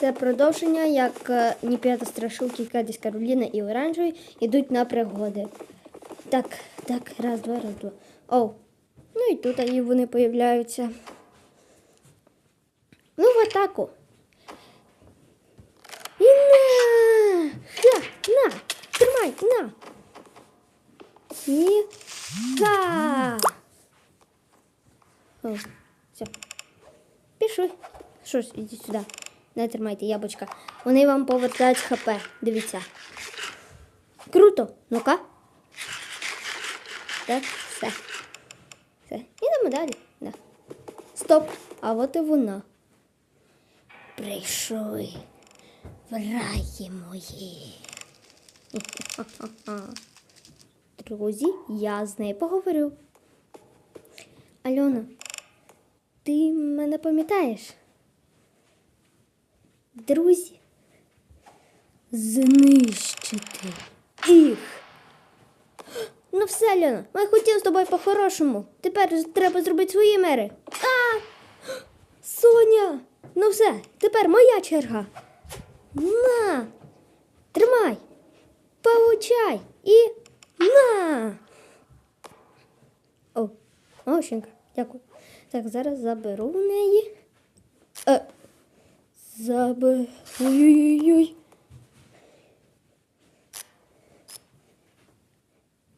Це продовження, як е, Ніп'ята страшилки, Кадіс Кароліна і Оранжевий йдуть на пригоди. Так, так, раз, два, раз, два. Оу. Ну і тут і вони появляються. Ну, в атаку. І на! Ха! На! Тримай! На! І ха! О, все. Пішли. Що ж, ідіть сюди. Не тримайте яблучка. Вони вам повертають хп. Дивіться. Круто. Ну-ка. Так, все. Все. Ідемо далі. Да. Стоп. А от і вона. Прийшли. Враї мої. Друзі, я з нею поговорю. Альона, ти мене пам'ятаєш? Друзі, знищити їх. Ну все, Альона, ми хотіли з тобою по-хорошому. Тепер треба зробити свої мери. А! Соня! Ну все, тепер моя черга. На! Тримай! Получай! І на! О, Мовченка, дякую. Так, зараз заберу в неї. Е, заберу. Ой-ой-ой.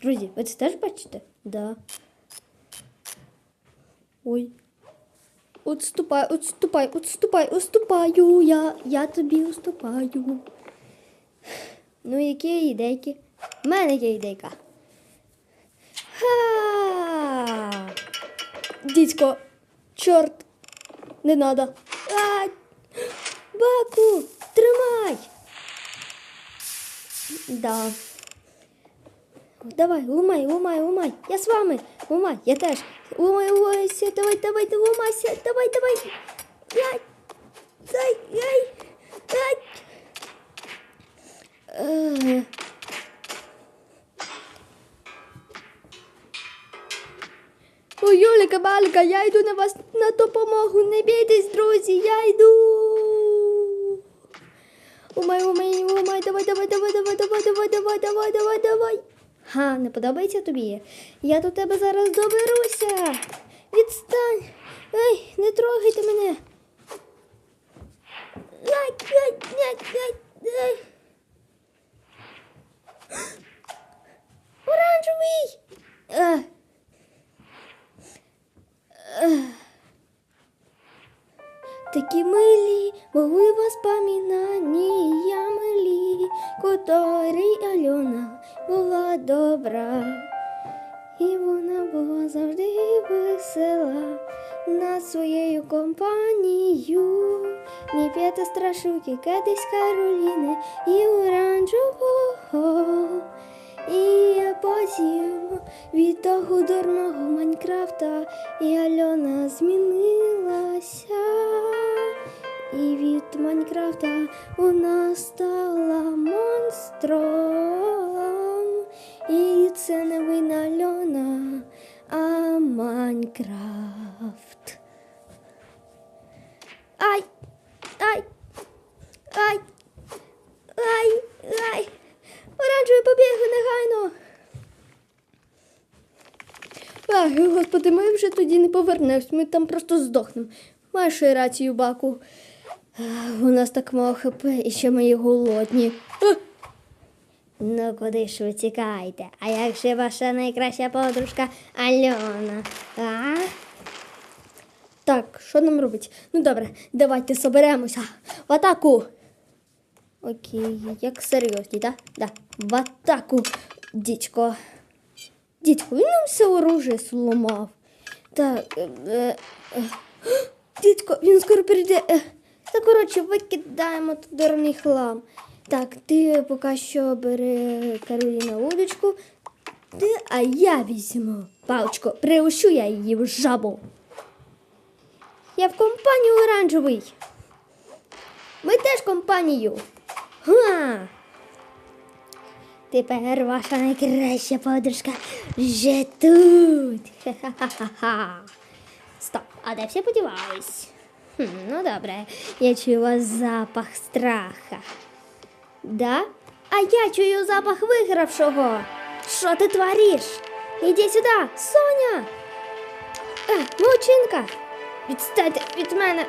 Друзі, ви це теж бачите? Да. Ой. Отступай, отступай, отступай, отступаю. Я, я тобі уступаю. Ну, які ідейки? У мене є ідейка. Ха! Дідько, чорт, не надо. А! Баку, тримай. Да. Давай, ломай, ломай, ломай. Я з вами. Ломай, я теж. Ломай, ломайся, давай, давай, ломайся, давай, давай. Яй, дай, дай. Е. Ой, Юлика, Балика, я йду на вас на допомогу. Не бійтесь, друзі, я йду. Умай, умай, умай, давай, давай, давай, давай, давай, давай, давай, давай, давай, давай. Га, не подобається тобі? Я до тебе зараз доберуся. Відстань. Ей, не трогайте мене. Ай, ай, ай, ай, ай. Оранжевий. Е. Ех. Такі милі, були вас пам'ятані, я милі, котрий Альона була добра, і вона була завжди весела над своєю компанією. Ні п'ята страшуки, кадись Кароліни і оранжевого. І потім від того дурного Майнкрафта і Альона змінилася. І від Майнкрафта вона стала монстром. І це не вина Альона, а Майнкрафт. Ай! Ай! Ай! Ай! Ай! Оранжевий побігли негайно. Ах, господи, ми вже тоді не повернемось, ми там просто здохнемо. Маєш рацію, баку. У нас так мало хп, і ще ми голодні. Ну, куди ж ви тікаєте? А як же ваша найкраща подружка Альона? А? Так, що нам робити? Ну добре, давайте соберемося. В атаку! Окей, як серйозні, так? Да? В атаку, дідько. Дідько, він нам все оружие сломав. Так, е, е, е. дідько, він скоро прийде. Е. Та коротше, викидаємо тут дурний хлам. Так, ти поки що бери Кароліна удочку, ти, а я візьму паличку, приущу я її в жабу. Я в компанію оранжевий. Ми теж компанію. Га! Тепер ваша найкраща подружка вже тут. Ха-ха-ха-ха. Стоп, а де всі подівались? Хм, ну добре, я чую запах страха. Да? А я чую запах вигравшого. Що ти твориш? Іди сюди, Соня. Е, молодчинка, відстаньте від мене.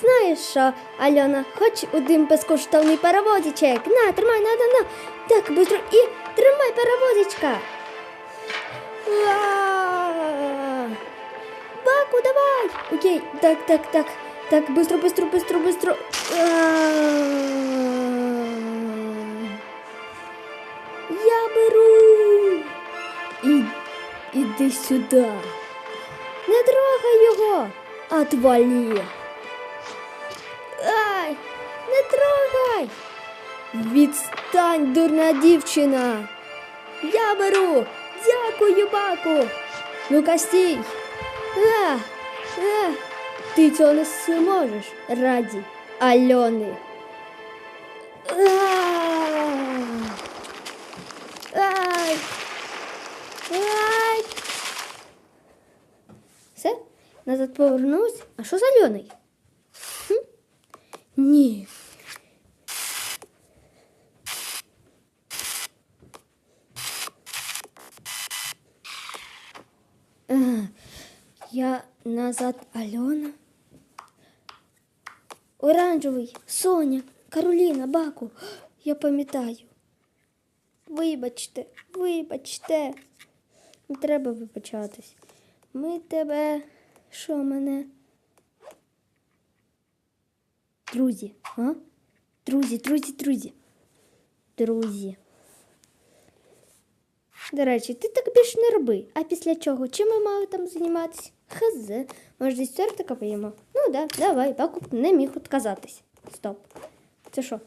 Знаєш що, Альона, хоч один безкоштовний паровозичек. На, тримай, на, на, на. Так, быстро і тримай паровозичка. Окей, так, так, так. Так, быстро, быстро, быстро, быстро. А. Я беру. І, іди сюди. Не трогай його. Отвали. Ай, не трогай. Відстань, дурна дівчина. Я беру. Дякую, баку. Ну-ка стій. А, а, ти цього не зможеш раді Альони. А, Ай. Ай. Все? Назад повернусь. А що з Альоною? Ні. А, Я назад Альона. Оранжевий, Соня, Кароліна, Баку. Я пам'ятаю. Вибачте, вибачте. Не треба вибачатись. Ми тебе. Що мене? Друзі, а? Друзі, друзі, друзі. Друзі. До речі, ти так більше не роби. А після чого? Чим ми мали там займатися? Хз. Може, десь тортика поїмо? Ну да, давай, Бакуп не міг відказатись. Стоп. Це що?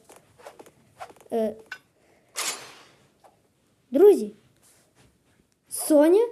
Е... Друзі? Соня?